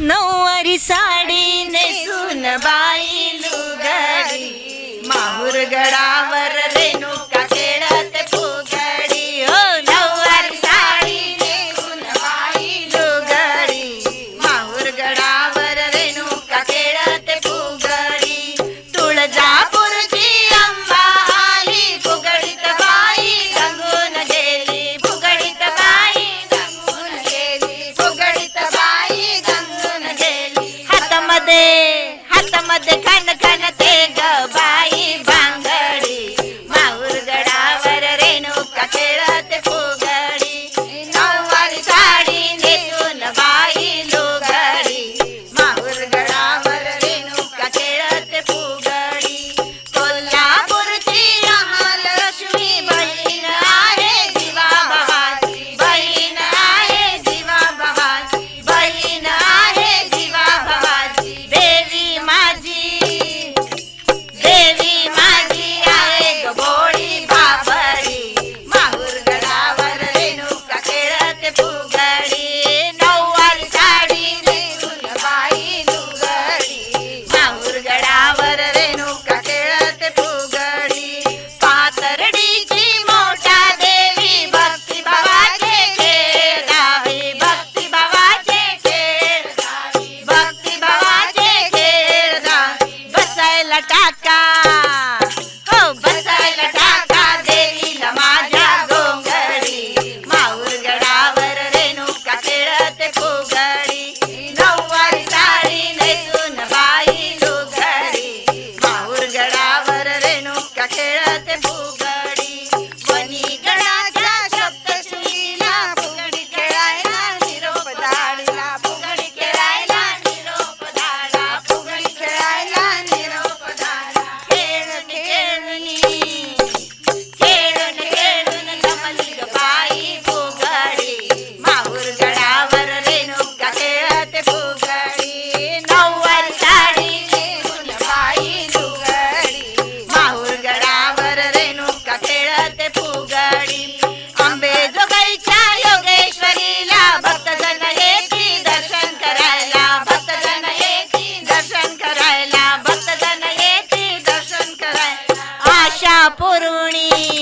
नऊवारी साडी नेसून बाई लुगडी माहुर गडावर रेणुका por un.